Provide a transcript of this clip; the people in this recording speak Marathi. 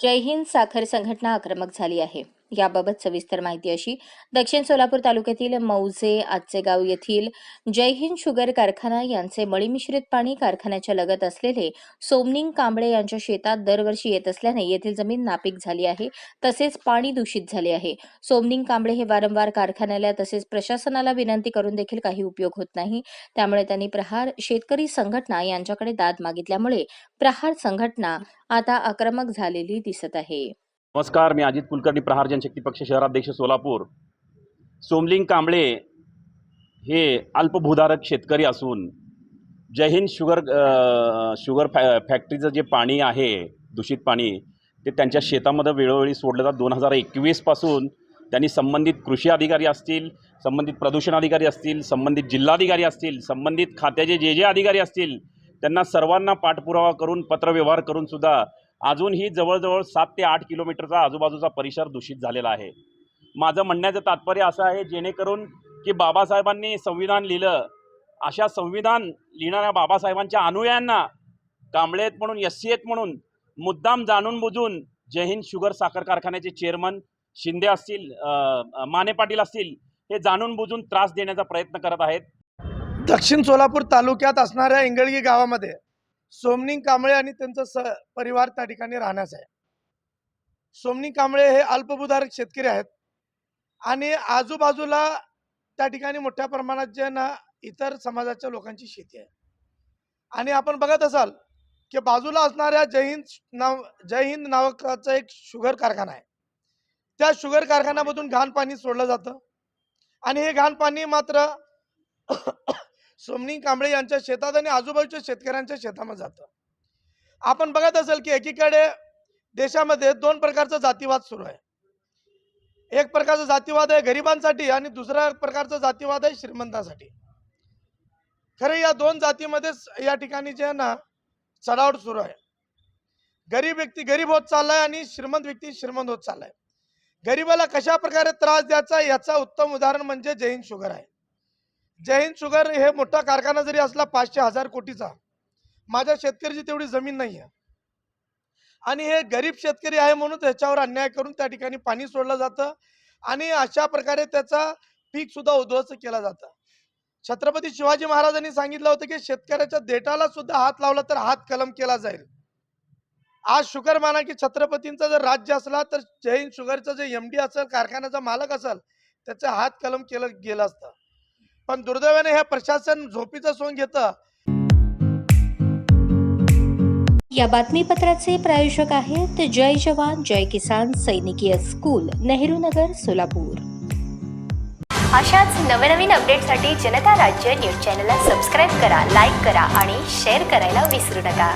जय हिंद साखर संघटना आक्रमक झाली आहे. याबाबत सविस्तर माहिती अशी. दक्षिण सोलापूर तालुक्यातील मौजे आचेगाव येथील जय हिंद शुगर कारखाना यांचे मळीमिश्रित पाणी कारखान्याच्या लगत असलेले सोमनिंग कांबळे यांच्या शेतात दरवर्षी येत असल्याने येथील जमीन नापीक झाली आहे तसेच पाणी दूषित झाले आहे. सोमनिंग कांबळे हे वारंवार कारखान्याला तसेच प्रशासनाला विनंती करून देखील काही उपयोग होत नाही. त्यामुळे त्यांनी प्रहार शेतकरी संघटना यांच्याकडे दाद मागितल्यामुळे प्रहार संघटना आता आक्रमक झालेली दिसत आहे. नमस्कार मी अजित कुलकर्णी प्रहार जनशक्ती पक्ष शहराध्यक्ष सोलापूर. सोमलिंग कांबळे हे अल्पभूधारक शेतकरी असून जय हिंद शुगर शुगर फॅ फॅक्टरीचं जे पाणी आहे दूषित पाणी ते त्यांच्या शेतामध्ये वेळोवेळी सोडलं जातं. दोन हजार एकवीसपासून त्यांनी संबंधित कृषी अधिकारी असतील संबंधित प्रदूषण अधिकारी असतील संबंधित जिल्हाधिकारी असतील संबंधित खात्याचे जे जे अधिकारी असतील त्यांना सर्वांना पाठपुरावा करून पत्रव्यवहार करूनसुद्धा अजूनही जवळजवळ सात ते आठ किलोमीटरचा आजूबाजूचा परिसर दूषित झालेला आहे. माझं म्हणण्याचं तात्पर्य असं आहे जेणेकरून की बाबासाहेबांनी संविधान लिहिलं अशा संविधान लिहिणाऱ्या बाबासाहेबांच्या अनुयायांना कांबळे म्हणून एस सी म्हणून मुद्दाम जाणून बुजून जय हिंद शुगर साखर कारखान्याचे चेअरमन शिंदे असतील माने पाटील असतील हे जाणून बुजून त्रास देण्याचा प्रयत्न करत आहेत. दक्षिण सोलापूर तालुक्यात असणाऱ्या इंगळगी गावामध्ये सोमनिंग कांबळे आणि त्यांचा स परिवार त्या ठिकाणी राहण्यास आहे. सोमनिंग कांबळे हे अल्पभूधारक शेतकरी आहेत. आणि आजूबाजूला त्या ठिकाणी मोठ्या प्रमाणात जे ना इतर समाजाच्या लोकांची शेती आहे. आणि आपण बघत असाल की बाजूला असणाऱ्या जय हिंद नाव जय हिंद नावाचा एक शुगर कारखाना आहे. त्या शुगर कारखान्यामधून घाण पाणी सोडलं जातं. आणि हे घाण पाणी मात्र सोमनी कांबळे यांच्या शेतात आणि आजूबाजूच्या शेतकऱ्यांच्या शेतामध्ये जातं. आपण बघत असेल की एकीकडे देशामध्ये दोन प्रकारचा जातीवाद सुरू आहे. एक प्रकारचा जातीवाद आहे गरिबांसाठी आणि दुसरा प्रकारचा जातीवाद आहे श्रीमंतांसाठी. खरं या दोन जातीमध्येच या ठिकाणी जे आहे ना चढावट सुरू आहे. गरीब व्यक्ती गरीब होत चाललाय आणि श्रीमंत व्यक्ती श्रीमंत होत चाललाय. गरीबाला कशा प्रकारे त्रास द्यायचा याचा उत्तम उदाहरण म्हणजे जैन शुगर आहे. जय हिंद शुगर हे मोठा कारखाना जरी असला पाचशे हजार कोटीचा माझ्या शेतकऱ्याची तेवढी जमीन नाही आहे आणि हे गरीब शेतकरी आहे म्हणून त्याच्यावर अन्याय करून त्या ठिकाणी पाणी सोडलं जातं आणि अशा प्रकारे त्याचा पीक सुद्धा उद्ध्वस्त केला जातं. छत्रपती शिवाजी महाराजांनी सांगितलं होतं की शेतकऱ्याच्या देठाला सुद्धा हात लावला तर हात कलम केला जाईल. आज शुगर माना की छत्रपतींचं जर राज्य असला तर जैन शुगरचं जे एम डी असेल कारखान्याचा मालक असेल त्याचा हात कलम केलं गेलं असतं. पण दुर्दैवाने हे प्रशासन झोपीचं सोंग घेतं. या बातमीपत्राचे प्रायोजक आहेत जय जवान जय किसान सैनिकीय स्कूल नेहरू नगर सोलापूर. अशाच नवनवीन अपडेटसाठी जनता राज्य न्यूज चॅनलला सबस्क्राईब करा लाईक करा आणि शेअर करायला विसरू नका.